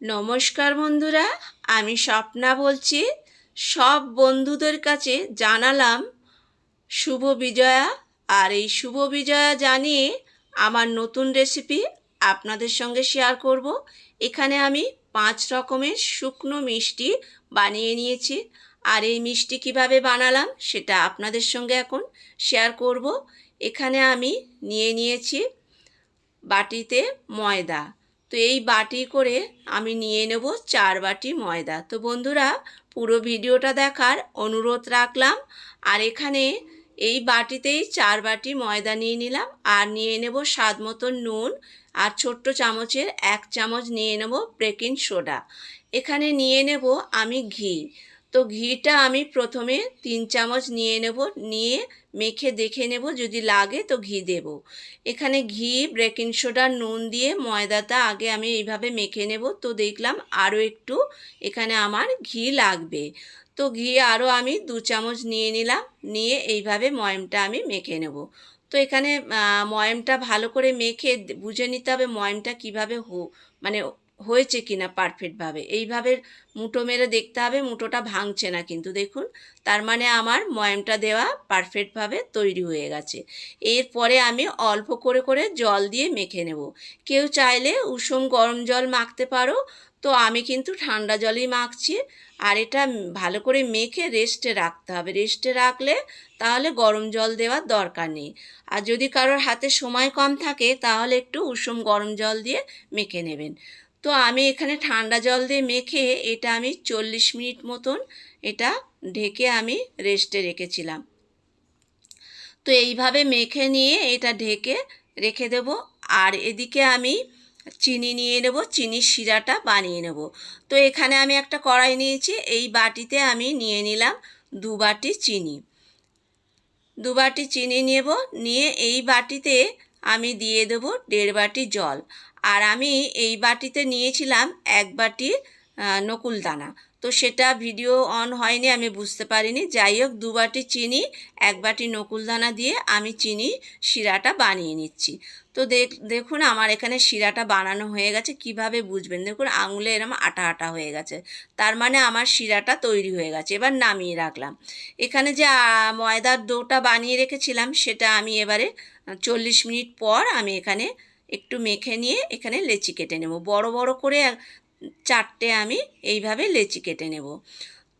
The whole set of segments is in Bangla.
নমস্কার বন্ধুরা, আমি স্বপ্না বলছি। সব বন্ধুদের কাছে জানালাম শুভ বিজয়া। আর এই শুভ বিজয়া জানিয়ে আমার নতুন রেসিপি আপনাদের সঙ্গে শেয়ার করব। এখানে আমি পাঁচ রকমের শুকনো মিষ্টি বানিয়ে নিয়েছি। আর এই মিষ্টি কীভাবে বানালাম সেটা আপনাদের সঙ্গে এখন শেয়ার করব। এখানে আমি নিয়ে নিয়েছি বাটিতে ময়দা। তো এই বাটি করে আমি নিয়ে নেব চার বাটি ময়দা। তো বন্ধুরা, পুরো ভিডিওটা দেখার অনুরোধ রাখলাম। আর এখানে এই বাটিতেই চার বাটি ময়দা নিয়ে নিলাম আর নিয়ে নেব স্বাদ মতন নুন আর ছোট্ট চামচের এক চামচ নিয়ে নেব বেকিং সোডা। এখানে নিয়ে নেব আমি ঘি। তো ঘিটা আমি প্রথমে তিন চামচ নিয়ে নেব, নিয়ে মেখে দেখে নেব, যদি লাগে তো ঘি দেব। এখানে ঘি, বেকিং সোডা, নুন দিয়ে ময়দাটা আগে আমি এইভাবে মেখে নেব। তো দেখলাম আরও একটু এখানে আমার ঘি লাগবে। তো ঘি আরও আমি দু চামচ নিয়ে নিলাম, নিয়ে এইভাবে ময়মটা আমি মেখে নেব। তো এখানে ময়মটা ভালো করে মেখে বুঝে নিতে হবে ময়মটা কীভাবে হো মানে হয়েছে কিনা পারফেক্টভাবে এইভাবে মুঠো মেরে দেখতে হবে, মুঠোটা ভাঙছে না কিন্তু, দেখুন। তার মানে আমার ময়ামটা দেওয়া পারফেক্টভাবে তৈরি হয়ে গেছে। এরপরে আমি অল্প করে করে জল দিয়ে মেখে নেব। কেউ চাইলে উষুম গরম জল মাখতে পারো, তো আমি কিন্তু ঠান্ডা জলই মাখছি। আর এটা ভালো করে মেখে রেস্টে রাখতে হবে। রেস্টে রাখলে তাহলে গরম জল দেওয়ার দরকার নেই। আর যদি কারোর হাতে সময় কম থাকে, তাহলে একটু উষুম গরম জল দিয়ে মেখে নেবেন। তো আমি এখানে ঠান্ডা জল দিয়ে মেখে এটা আমি চল্লিশ মিনিট মতন এটা ঢেকে আমি রেস্টে রেখেছিলাম। তো এইভাবে মেখে নিয়ে এটা ঢেকে রেখে দেব আর এদিকে আমি চিনি নিয়ে নেব, চিনির শিরাটা বানিয়ে নেব। তো এখানে আমি একটা কড়াই নিয়েছি, এই বাটিতে আমি নিয়ে নিলাম দু বাটি চিনি। দু বাটি চিনি নেব, নিয়ে এই বাটিতে আমি দিয়ে দেব দেড় বাটি জল। আর আমি এই বাটিতে নিয়েছিলাম এক বাটি নকুল দানা। তো সেটা ভিডিও অন হয়নি, আমি বুঝতে পারিনি। যাই হোক, দু বাটি চিনি, এক বাটি নকুলদানা দিয়ে আমি চিনি শিরাটা বানিয়ে নিচ্ছি। তো দেখ, দেখুন আমার এখানে শিরাটা বানানো হয়ে গেছে, কীভাবে বুঝবেন? দেখুন আঙুলে এরম আটা আটা হয়ে গেছে। তার মানে আমার শিরাটা তৈরি হয়ে গেছে, এবার নামিয়ে রাখলাম। এখানে যে ময়দার ডোটা বানিয়ে রেখেছিলাম, সেটা আমি এবারে চল্লিশ মিনিট পর আমি এখানে একটু মেখে নিয়ে এখানে লেচি কেটে নেব। বড় বড় করে চারটে আমি এইভাবে লেচি কেটে নেব।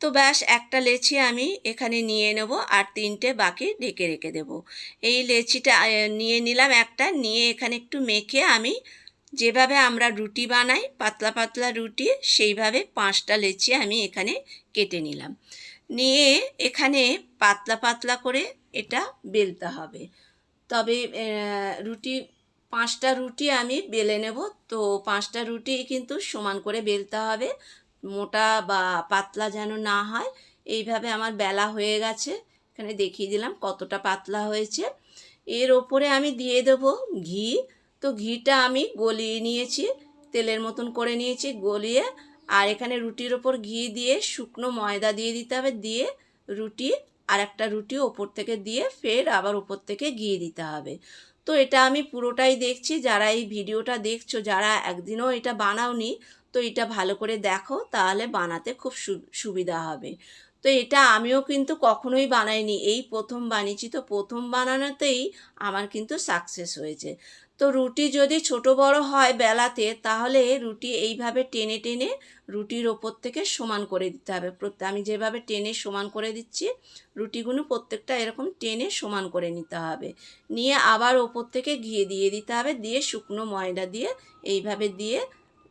তো ব্যাস, একটা লেচি আমি এখানে নিয়ে নেব আর তিনটে বাকি ঢেকে রেখে দেব। এই লেচিটা নিয়ে নিলাম একটা, নিয়ে এখানে একটু মেখে আমি যেভাবে আমরা রুটি বানাই, পাতলা পাতলা রুটি, সেইভাবে পাঁচটা লেচি আমি এখানে কেটে নিলাম। নিয়ে এখানে পাতলা পাতলা করে এটা বেলতে হবে। তবে রুটি পাঁচটা রুটি আমি বেলে নেব। তো পাঁচটা রুটি কিন্তু সমান করে বেলতে হবে। মোটা বা পাতলা যেন না হয়। এইভাবে আমার বেলা হয়ে গেছে। এখানে দেখিয়ে দিলাম কতটা পাতলা হয়েছে। এর ওপরে আমি দিয়ে দেব ঘি। তো ঘিটা আমি গলিয়ে নিয়েছি। তেলের মতন করে নিয়েছি গলিয়ে। আর এখানে রুটির ওপর ঘি দিয়ে শুকনো ময়দা দিয়ে দিতে হবে। দিয়ে রুটি আর একটা রুটি ওপর থেকে দিয়ে ফের আবার ওপর থেকে ঘি দিতে হবে। তো এটা আমি পুরোটাই দেখছি। যারা এই ভিডিওটা দেখছ, যারা একদিনও এটা বানাওনি, তো এটা ভালো করে দেখো, তাহলে বানাতে খুব সুবিধা হবে। তো এটা আমিও কিন্তু কখনোই বানাইনি, এই প্রথম বানিয়েছি। তো প্রথম বানানোতেই আমার কিন্তু সাকসেস হয়েছে। তো রুটি যদি ছোট বড় হয় বেলাতে, তাহলে রুটি এইভাবে টেনে টেনে রুটির ওপর থেকে সমান করে দিতে হবে। আমি যেভাবে টেনে সমান করে দিচ্ছি, রুটিগুলো প্রত্যেকটা এরকম টেনে সমান করে নিতে হবে। নিয়ে আবার ওপর থেকে ঘিয়ে দিয়ে দিতে হবে, দিয়ে শুকনো ময়দা দিয়ে এইভাবে দিয়ে,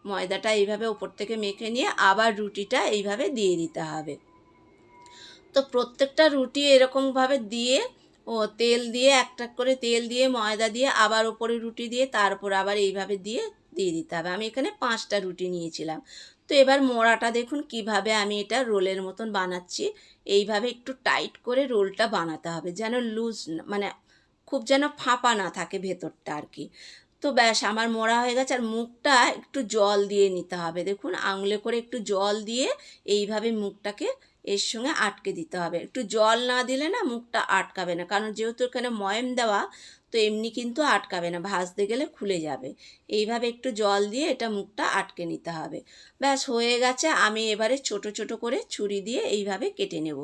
ময়দাটা এইভাবে ওপর থেকে মেখে নিয়ে আবার রুটিটা এইভাবে দিয়ে দিতে হবে। তো প্রত্যেকটা রুটি এরকমভাবে দিয়ে ও তেল দিয়ে একটা করে তেল দিয়ে, ময়দা দিয়ে, আবার ওপরে রুটি দিয়ে, তারপর আবার এইভাবে দিয়ে দিয়ে দিতে হবে। আমি এখানে পাঁচটা রুটি নিয়েছিলাম। তো এবার মোড়াটা দেখুন কীভাবে আমি এটা রোলের মতন বানাচ্ছি। এইভাবে একটু টাইট করে রোলটা বানাতে হবে যেন লুজ মানে খুব যেন ফাঁপা না থাকে ভেতরটা আর কি। তো ব্যাস, আমার মোড়া হয়ে গেছে আর মুখটা একটু জল দিয়ে নিতে হবে। দেখুন, আঙুলে করে একটু জল দিয়ে এইভাবে মুখটাকে এর সঙ্গে আটকে দিতে হবে। একটু জল না দিলে না মুখটা আটকাবে না। কারণ যেহেতু এখানে ময়ম দেওয়া, তো এমনি কিন্তু আটকাবে না, ভাজতে গেলে খুলে যাবে। এইভাবে একটু জল দিয়ে এটা মুখটা আটকে নিতে হবে। ব্যাস, হয়ে গেছে। আমি এবারে ছোট ছোট করে ছুরি দিয়ে এইভাবে কেটে নেব।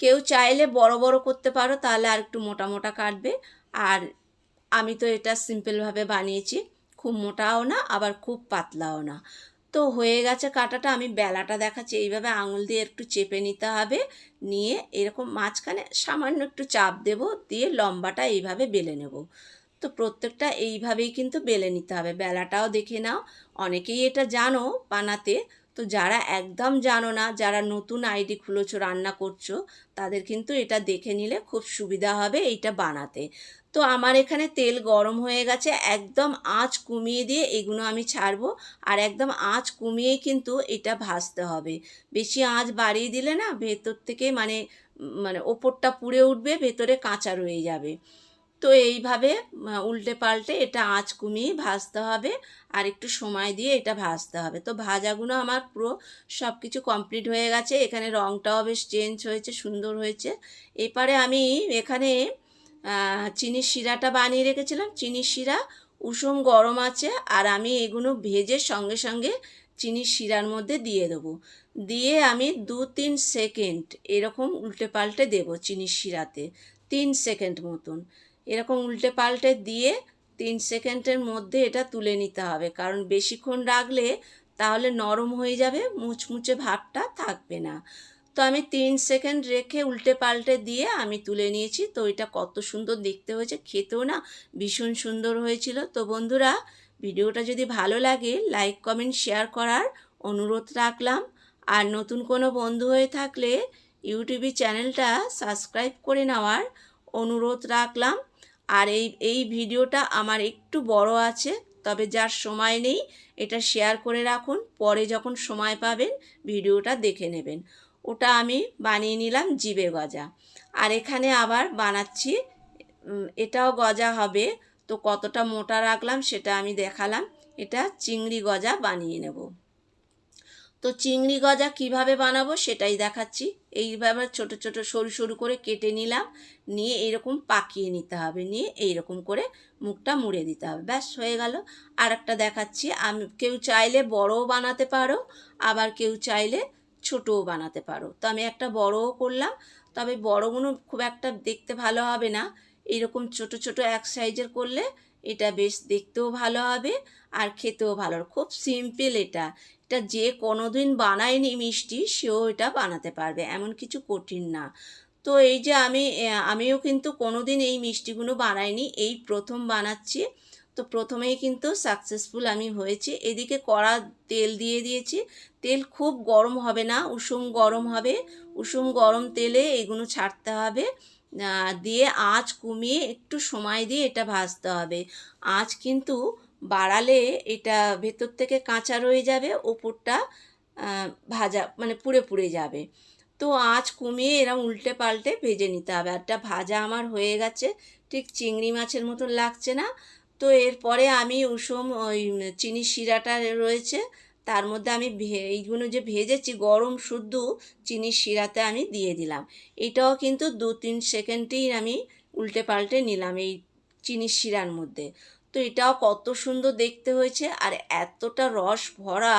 কেউ চাইলে বড় বড় করতে পারো, তাহলে আর একটু মোটা মোটা কাটবে। আর আমি তো এটা সিম্পলভাবে বানিয়েছি। খুব মোটাও না, আবার খুব পাতলাও না। তো হয়ে গেছে কাটাটা। আমি বেলাটা দেখাচ্ছি। এইভাবে আঙুল দিয়ে একটু চেপে নিতে হবে। নিয়ে এরকম মাঝখানে সামান্য একটু চাপ দেব। দিয়ে লম্বাটা এইভাবে বেলে নেব। তো প্রত্যেকটা এইভাবেই কিন্তু বেলে নিতে হবে। বেলাটাও দেখে নাও। অনেকেই এটা জানো বানাতে। তো যারা একদম জানো না, যারা নতুন আইডি খুলেছো, রান্না করছ, তাদের কিন্তু এটা দেখে নিলে খুব সুবিধা হবে এইটা বানাতে। তো আমার এখানে তেল গরম হয়ে গেছে, একদম আঁচ কমিয়ে দিয়ে এগুলো আমি ছাড়বো আর একদম আঁচ কমিয়েই কিন্তু এটা ভাজতে হবে। বেশি আঁচ বাড়িয়ে দিলে না ভেতর থেকে মানে মানে ওপরটা পুড়ে উঠবে, ভেতরে কাঁচা রয়ে যাবে। তো এইভাবে উল্টে পাল্টে এটা আঁচ কমিয়ে ভাজতে হবে আর একটু সময় দিয়ে এটা ভাজতে হবে। তো ভাজাগুলো আমার পুরো সব কিছু কমপ্লিট হয়ে গেছে। এখানে রঙটাও বেশ চেঞ্জ হয়েছে, সুন্দর হয়েছে। এবারে আমি এখানে চিনির শিরাটা বানিয়ে রেখেছিলাম। চিনির শিরা উষুম গরম আছে আর আমি এগুলো ভেজে সঙ্গে সঙ্গে চিনির শিরার মধ্যে দিয়ে দেবো। দিয়ে আমি দু তিন সেকেন্ড এরকম উল্টে পাল্টে দেবো চিনির শিরাতে, তিন সেকেন্ড মতন। এরকম উল্টে পাল্টে দিয়ে তিন সেকেন্ডের মধ্যে এটা তুলে নিতে হবে। কারণ বেশিক্ষণ রাখলে তাহলে নরম হয়ে যাবে, মুচমুচে ভাবটা থাকবে না। তো আমি তিন সেকেন্ড রেখে উল্টে পাল্টে দিয়ে আমি তুলে নিয়েছি। তো এটা কত সুন্দর দেখতে হয়েছে, খেতেও না ভীষণ সুন্দর হয়েছিল। তো বন্ধুরা, ভিডিওটা যদি ভালো লাগে, লাইক, কমেন্ট, শেয়ার করার অনুরোধ রাখলাম। আর নতুন কোনো বন্ধু হয়ে থাকলে ইউটিউবে চ্যানেলটা সাবস্ক্রাইব করে নেওয়ার অনুরোধ রাখলাম। আর এই এই ভিডিওটা আমার একটু বড় আছে, তবে যার সময় নেই এটা শেয়ার করে রাখুন, পরে যখন সময় পাবেন ভিডিওটা দেখে নেবেন। ওটা আমি বানিয়ে নিলাম জিবে গজা। আর এখানে আবার বানাচ্ছি এটাও গজা হবে, তো কতটা মোটা রাখলাম সেটা আমি দেখালাম। এটা চিংড়ি গজা বানিয়ে নেব। তো চিংড়ি গজা কীভাবে বানাবো সেটাই দেখাচ্ছি। এইভাবে ছোট ছোট সরু সরু করে কেটে নিলাম। নিয়ে এরকম পাকিয়ে নিতে হবে। নিয়ে এইরকম করে মুখটা মুড়ে দিতে হবে। ব্যাস, হয়ে গেল। আর একটা দেখাচ্ছি। আমি, কেউ চাইলে বড়ও বানাতে পারো, আবার কেউ চাইলে ছোটও বানাতে পারো। তো আমি একটা বড়ও করলাম। তবে বড়গুলো খুব একটা দেখতে ভালো হবে না। এরকম ছোট ছোট এক সাইজের করলে এটা বেশ দেখতেও ভালো হবে আর খেতেও ভালো খুব সিম্পল এটা। এটা যে কোনো দিন বানায়নি মিষ্টি, সেও এটা বানাতে পারবে। এমন কিছু কঠিন না। তো এই যে আমি, আমিও কিন্তু কোনো দিন এই মিষ্টিগুলো বানাইনি, এই প্রথম বানাচ্ছি। তো প্রথমেই কিন্তু সাকসেসফুল আমি হয়েছি। এদিকে কড়া তেল দিয়ে দিয়েছি। তেল খুব গরম হবে না, উষুম গরম হবে। উষুম গরম তেলে এগুলো ছাড়তে হবে। দিয়ে আঁচ কমিয়ে একটু সময় দিয়ে এটা ভাজতে হবে। আঁচ কিন্তু বাড়ালে এটা ভেতর থেকে কাঁচা রয়ে যাবে, ওপরটা ভাজা মানে পুড়ে পুড়ে যাবে। তো আঁচ কমিয়ে এরম উল্টে পাল্টে ভেজে নিতে হবে। একটা ভাজা আমার হয়ে গেছে, ঠিক চিংড়ি মাছের মতন লাগছে না। তো এরপরে আমি উষম ওই চিনি শিরাটা রয়েছে, তার মধ্যে আমি এইগুলো যে ভেজেছি, গরম শুদ্ধ চিনির শিরাতে আমি দিয়ে দিলাম। এটাও কিন্তু দু তিন সেকেন্ডেই আমি উল্টে পাল্টে নিলাম এই চিনির শিরার মধ্যে। তো এটাও কত সুন্দর দেখতে হয়েছে। আর এতটা রস ভরা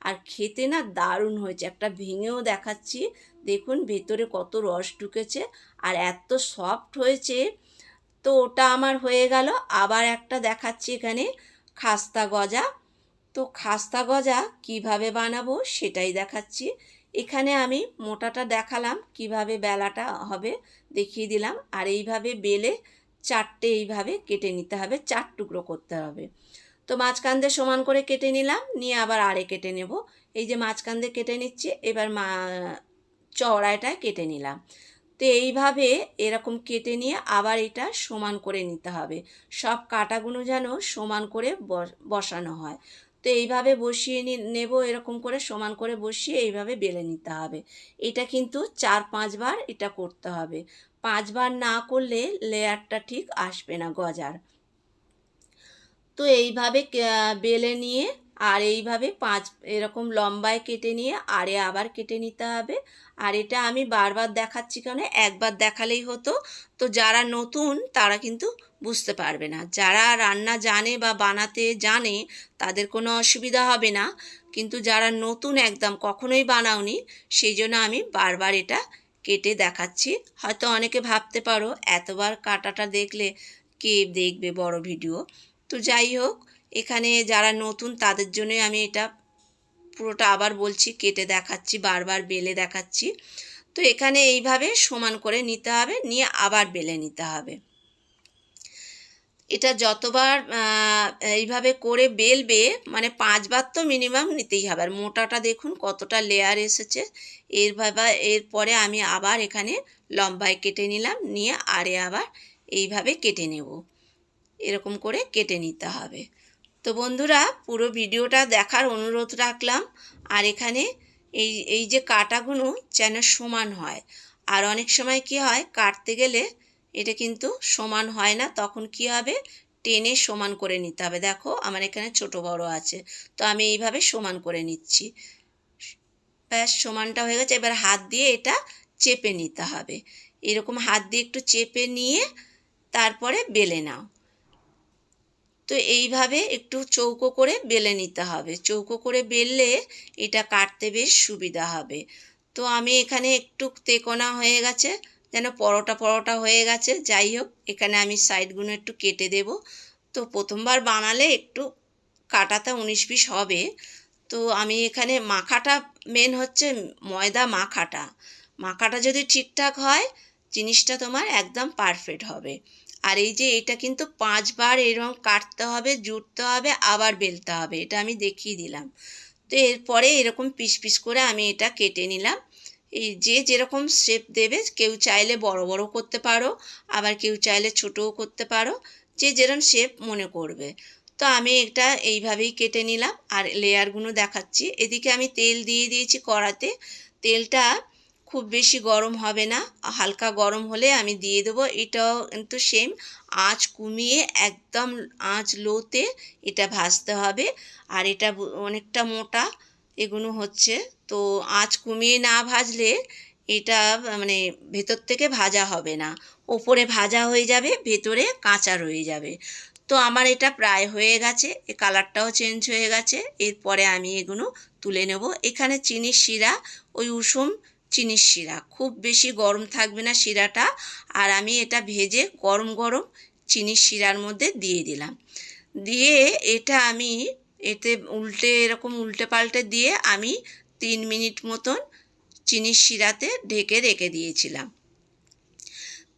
আর খেতে না দারুণ হয়েছে। একটা ভেঙেও দেখাচ্ছি। দেখুন ভেতরে কত রস ঢুকেছে আর এত সফট হয়েছে। তো ওটা আমার হয়ে গেল। আবার একটা দেখাচ্ছি এখানে খাস্তা গজা। তো খাস্তা গজা কীভাবে বানাবো সেটাই দেখাচ্ছি। এখানে আমি মোটাটা দেখালাম কীভাবে বেলাটা হবে দেখিয়ে দিলাম। আর এইভাবে বেলে চারটে এইভাবে কেটে নিতে হবে, চার টুকরো করতে হবে। তো মাঝখান দিয়ে সমান করে কেটে নিলাম, নিয়ে আবার আড়ে কেটে নেব। এই যে মাঝখান দিয়ে কেটে নিচ্ছে, এবার মা চওড়াটায় কেটে নিলাম। তো এইভাবে এরকম কেটে নিয়ে আবার এটা সমান করে নিতে হবে। সব কাটাগুলো যেন সমান করে বসানো হয়। তো এইভাবে বসিয়ে নেব, এরকম করে সমান করে বসিয়ে এইভাবে বেলে নিতে হবে। এটা কিন্তু চার পাঁচবার এটা করতে হবে। পাঁচবার না করলে লেয়ারটা ঠিক আসবে না গজার। তো এইভাবে বেলে নিয়ে আর এইভাবে পাঁচ এরকম লম্বায় কেটে নিয়ে আরে আবার কেটে নিতে হবে। আর এটা আমি বারবার দেখাচ্ছি কেন? একবার দেখালেই হতো। তো যারা নতুন, তারা কিন্তু বুঝতে পারবে না। যারা রান্না জানে বা বানাতে জানে, তাদের কোনো অসুবিধা হবে না। কিন্তু যারা নতুন একদম কখনোই বানাওনি সেই জন্য আমি বারবার এটা কেটে দেখাচ্ছি। হয়তো অনেকে ভাবতে পারো, এতবার কাটাটা দেখলে কে দেখবে বড় ভিডিও? তো যাই হোক এখানে যারা নতুন, তাদের জন্যই আমি এটা পুরোটা আবার বলছি, কেটে দেখাচ্ছি, বারবার বেলে দেখাচ্ছি। তো এখানে এইভাবে সমান করে নিতে হবে, নিয়ে আবার বেলে নিতে হবে। এটা যতবার এইভাবে করে বেলবে মানে পাঁচবার তো মিনিমাম নিতেই হবে। আর মোটাটা দেখুন কতটা লেয়ার এসেছে। এরভাবে এরপরে আমি আবার এখানে লম্বায় কেটে নিলাম, নিয়ে আরে আবার এইভাবে কেটে নেব। এরকম করে কেটে নিতে হবে। তো বন্ধুরা, পুরো ভিডিওটা দেখার অনুরোধ রাখলাম। আর এখানে এই এই যে কাটাগুলো যেন সমান হয়। আর অনেক সময় কি হয়, কাটতে গেলে এটা কিন্তু সমান হয় না, তখন কি হবে? টেনে সমান করে নিতে হবে। দেখো, আমার এখানে ছোট বড় আছে, তো আমি এইভাবে সমান করে নিচ্ছি। ব্যাস, সমানটা হয়ে গেছে। এবার হাত দিয়ে এটা চেপে নিতে হবে। এরকম হাত দিয়ে একটু চেপে নিয়ে তারপরে বেলে নাও। তো এইভাবে একটু চৌকো করে বেলে নিতে হবে। চৌকো করে বেললে এটা কাটতে বেশ সুবিধা হবে। তো আমি এখানে একটু তেকোনা হয়ে গেছে, যেন পরোটা পরোটা হয়ে গেছে। যাই হোক, এখানে আমি সাইডগুলো একটু কেটে দেব। তো প্রথমবার বানালে একটু কাটাতে উনিশ বিশ হবে। তো আমি এখানে মাখাটা মেন হচ্ছে ময়দা মাখাটা। মাখাটা যদি ঠিকঠাক হয় জিনিসটা তোমার একদম পারফেক্ট হবে। আর এই যে এটা কিন্তু পাঁচবার এরকম কাটতে হবে জুড়তে হবে, আবার বেলতে হবে, এটা আমি দেখিয়ে দিলাম। তো এরপরে এরকম পিস পিস করে আমি এটা কেটে নিলাম। এই যে যেরকম শেপ দেবে, কেউ চাইলে বড় বড় করতে পারো, আবার কেউ চাইলে ছোটও করতে পারো, যে যেরকম শেপ মনে করবে। তো আমি এটা এইভাবেই কেটে নিলাম, আর লেয়ারগুলো দেখাচ্ছি। এদিকে আমি তেল দিয়ে দিয়েছি কড়াতে। তেলটা খুব বেশি গরম হবে না। হালকা গরম হলে আমি দিয়ে দেবো। এটাও কিন্তু সেম আঁচ কমিয়ে একদম আঁচ লোতে এটা ভাজতে হবে। আর এটা অনেকটা মোটা এগুলো হচ্ছে। তো আঁচ কমিয়ে না ভাজলে এটা মানে ভেতর থেকে ভাজা হবে না। ওপরে ভাজা হয়ে যাবে, ভেতরে কাঁচা রয়ে যাবে। তো আমার এটা প্রায় হয়ে গেছে। এ কালারটাও চেঞ্জ হয়ে গেছে। এরপরে আমি এগুলো তুলে নেব। এখানে চিনির শিরা, ওই উষুম চিনির শিরা। খুব বেশি গরম থাকবে না শিরাটা। আর আমি এটা ভেজে গরম গরম চিনির শিরার মধ্যে দিয়ে দিলাম। দিয়ে এটা আমি এতে উল্টে এরকম উল্টে পাল্টে দিয়ে আমি তিন মিনিট মতন চিনির শিরাতে ঢেকে রেখে দিয়েছিলাম।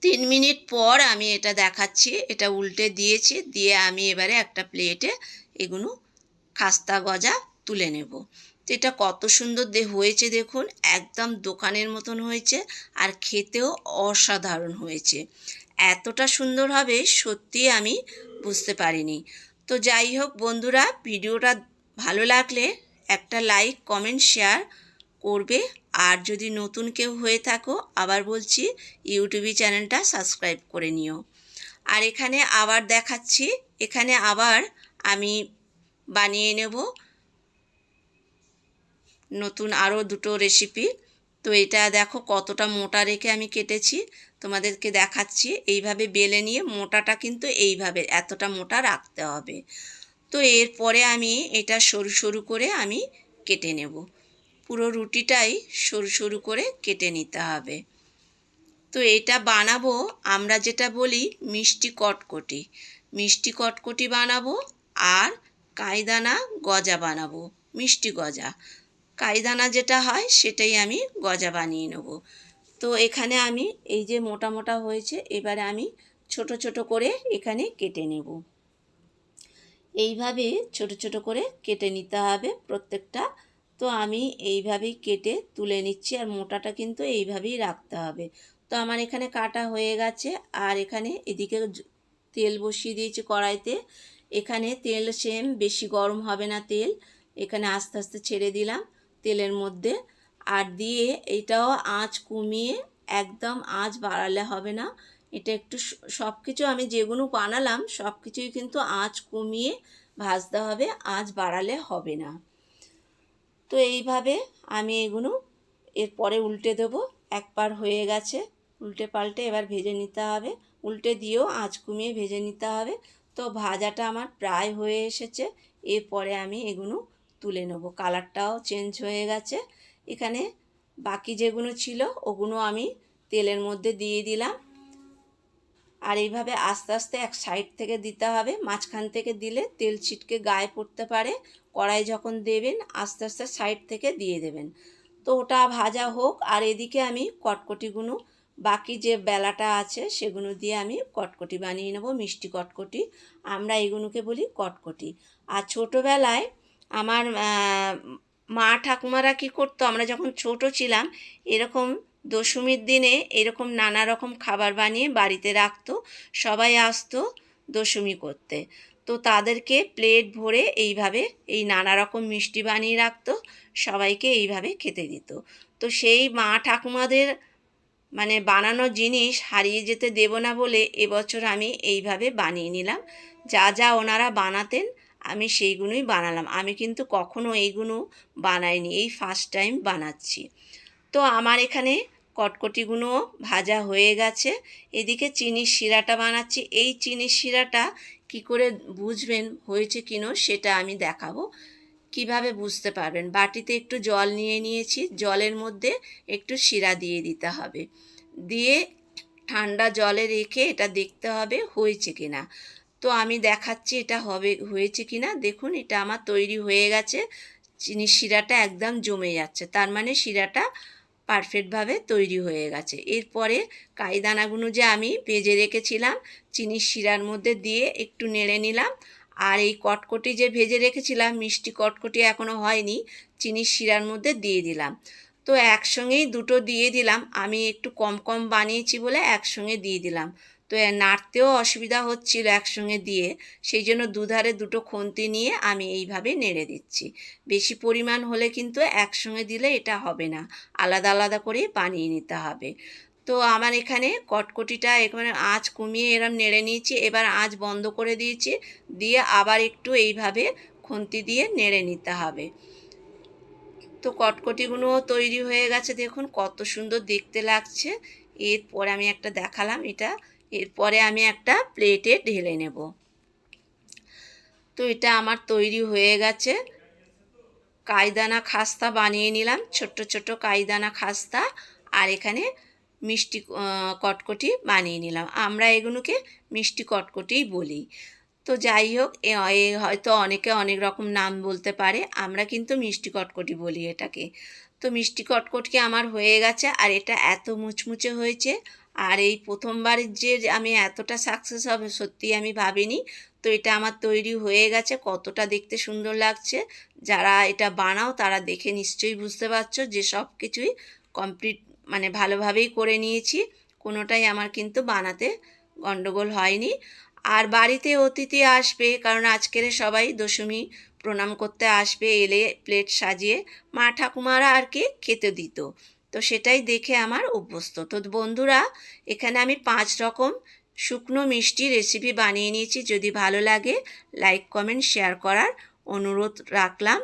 তিন মিনিট পর আমি এটা দেখাচ্ছি। এটা উল্টে দিয়েছি। দিয়ে আমি এবারে একটা প্লেটে এগুলো খাস্তা গজা তুলে নেব। তো এটা কত সুন্দর দে হয়েছে দেখুন, একদম দোকানের মতন হয়েছে আর খেতেও অসাধারণ হয়েছে। এতটা সুন্দর হবে সত্যি আমি বুঝতে পারিনি। তো যাই হোক বন্ধুরা, ভিডিওটা ভালো লাগলে একটা লাইক, কমেন্ট, শেয়ার করবে। আর যদি নতুন কেউ হয়ে থাকো, আবার বলছি ইউটিউবে চ্যানেলটা সাবস্ক্রাইব করে নিও। আর এখানে আবার দেখাচ্ছি, এখানে আবার আমি বানিয়ে নেব নতুন আরও দুটো রেসিপি তো এটা দেখো কতটা মোটা রেখে আমি কেটেছি। তোমাদেরকে দেখাচ্ছি, এইভাবে বেলে নিয়ে মোটাটা কিন্তু এইভাবে, এতটা মোটা রাখতে হবে। তো এরপরে আমি এটা সরু সরু করে আমি কেটে নেব। পুরো রুটিটাই সরু সরু করে কেটে নিতে হবে। তো এটা বানাবো, আমরা যেটা বলি মিষ্টি কটকটি। মিষ্টি কটকটি বানাবো আর কায়দানা গজা বানাবো, মিষ্টি গজা। কায়দানা যেটা হয়, সেটাই আমি গজা বানিয়ে নেব। তো এখানে আমি এই যে মোটা মোটা হয়েছে, এবারে আমি ছোট ছোট করে এখানে কেটে নেব। এইভাবে ছোট ছোট করে কেটে নিতে হবে প্রত্যেকটা। তো আমি এইভাবেই কেটে তুলে নিচ্ছি, আর মোটাটা কিন্তু এইভাবেই রাখতে হবে। তো আমার এখানে কাটা হয়ে গেছে, আর এখানে এদিকে তেল বসিয়ে দিয়েছি কড়াইতে। এখানে তেল সেম, বেশি গরম হবে না তেল। এখানে আস্তে আস্তে ছেড়ে দিলাম। তেলের মধ্যে আর দিয়ে এটাও আঁচ কমিয়ে একদম আঁচ বাড়ালে হবে না। এটা একটু সব কিছু আমি যেগুলো বানালাম সব কিছুই কিন্তু আঁচ কমিয়ে ভাজতে হবে, আঁচ বাড়ালে হবে না। তো এইভাবে আমি এগুলো এরপরে উল্টে দেবো, একবার হয়ে গেছে। উল্টে পাল্টে এবার ভেজে নিতে হবে। উল্টে দিয়েও আঁচ কমিয়ে ভেজে নিতে হবে। তো ভাজাটা আমার প্রায় হয়ে এসেছে। এরপরে আমি এগুলো তুলে নেব। কালারটাও চেঞ্জ হয়ে গেছে। এখানে বাকি যেগুলো ছিল, ওগুলো আমি তেলের মধ্যে দিয়ে দিলাম। আর এইভাবে আস্তে আস্তে এক সাইড থেকে দিতে হবে। মাঝখান থেকে দিলে তেল ছিটকে গায়ে পড়তে পারে। কড়াই যখন দেবেন, আস্তে আস্তে সাইড থেকে দিয়ে দেবেন। তো ওটা ভাজা হোক। আর এদিকে আমি কটকটিগুলো, বাকি যে বেলাটা আছে, সেগুলো দিয়ে আমি কটকটি বানিয়ে নেব, মিষ্টি কটকটি। আমরা এগুলোকে বলি কটকটি। আর ছোটোবেলায় আমার মা ঠাকুমারা কী করতো? আমরা যখন ছোট ছিলাম, এরকম দশমীর দিনে এরকম নানা রকম খাবার বানিয়ে বাড়িতে রাখতো। সবাই আসতো দশমী করতে। তো তাদেরকে প্লেট ভরে এইভাবে এই নানা রকম মিষ্টি বানিয়ে রাখতো। সবাইকে এইভাবে খেতে দিত। তো সেই মা ঠাকুমাদের মানে বানানো জিনিস হারিয়ে যেতে দেব না বলে এবছর আমি এইভাবে বানিয়ে নিলাম। যা যা ওনারা বানাতেন আমি সেইগুলোই বানালাম। আমি কিন্তু কখনো এইগুলো বানাইনি, এই ফার্স্ট টাইম বানাচ্ছি। তো আমার এখানে কটকটিগুলো ভাজা হয়ে গেছে। এদিকে চিনির শিরাটা বানাচ্ছি। এই চিনির শিরাটা কি করে বুঝবেন হয়েছে কিনো সেটা আমি দেখাবো। কীভাবে বুঝতে পারবেন? বাটিতে একটু জল নিয়ে নিয়েছি। জলের মধ্যে একটু শিরা দিয়ে দিতে হবে। দিয়ে ঠান্ডা জলে রেখে এটা দেখতে হবে হয়েছে কিনা তো আমি দেখাচ্ছি এটা হবে, হয়েছে কি না দেখুন, এটা আমার তৈরি হয়ে গেছে। চিনির শিরাটা একদম জমে যাচ্ছে। তার মানে শিরাটা পারফেক্টভাবে তৈরি হয়ে গেছে। এরপরে কাইদানাগুলো যে আমি ভেজে রেখেছিলাম, চিনির শিরার মধ্যে দিয়ে একটু নেড়ে নিলাম। আর এই কটকটি যে ভেজে রেখেছিলাম, মিষ্টি কটকটি এখনও হয়নি, চিনির শিরার মধ্যে দিয়ে দিলাম। তো একসঙ্গেই দুটো দিয়ে দিলাম। আমি একটু কম কম বানিয়েছি বলে একসঙ্গে দিয়ে দিলাম। তো নাড়তেও অসুবিধা হচ্ছিল একসঙ্গে দিয়ে। সেই জন্য দুধারে দুটো খুন্তি নিয়ে আমি এইভাবে নেড়ে দিচ্ছি। বেশি পরিমাণ হলে কিন্তু একসঙ্গে দিলে এটা হবে না। আলাদা আলাদা করে বানিয়ে নিতে হবে। তো আমার এখানে কটকটিটা এখানে আঁচ কমিয়ে এরম নেড়ে নিয়েছি। এবার আঁচ বন্ধ করে দিয়েছি। দিয়ে আবার একটু এইভাবে খুন্তি দিয়ে নেড়ে নিতে হবে। তো কটকটিগুলোও তৈরি হয়ে গেছে। দেখুন কত সুন্দর দেখতে লাগছে। এরপর আমি একটা দেখালাম এটা। এরপরে আমি একটা প্লেটে ঢেলে নেব। তো এটা আমার তৈরি হয়ে গেছে। কায়দানা খাস্তা বানিয়ে নিলাম, ছোট্ট ছোট্ট কায়দানা খাস্তা। আর এখানে মিষ্টি কটকটি বানিয়ে নিলাম। আমরা এগুলোকে মিষ্টি কটকটিই বলি। তো যাই হোক এ, হয়তো অনেকে অনেক রকম নাম বলতে পারে। আমরা কিন্তু মিষ্টি কটকটি বলি এটাকে। তো মিষ্টি কটকটকে আমার হয়ে গেছে আর এটা এত মুচমুচে হয়েছে আর এই প্রথমবারের যে আমি এতটা সাকসেস হবে সত্যি আমি ভাবিনি। তো এটা আমার তৈরি হয়ে গেছে, কতটা দেখতে সুন্দর লাগছে। যারা এটা বানাও তারা দেখে নিশ্চয়ই বুঝতে পারছ যে সব কিছুই কমপ্লিট মানে ভালোভাবেই করে নিয়েছি। কোনোটাই আমার কিন্তু বানাতে গণ্ডগোল হয়নি। আর বাড়িতে অতিথি আসবে, কারণ আজকের সবাই দশমী প্রণাম করতে আসবে, এলে প্লেট সাজিয়ে মা ঠাকুমারা আর কি খেতে দিত। তো সেটাই দেখে আমার অভ্যস্ত। তো বন্ধুরা, এখানে আমি পাঁচ রকম শুকনো মিষ্টি রেসিপি বানিয়ে নিয়েছি। যদি ভালো লাগে লাইক কমেন্ট শেয়ার করার অনুরোধ রাখলাম।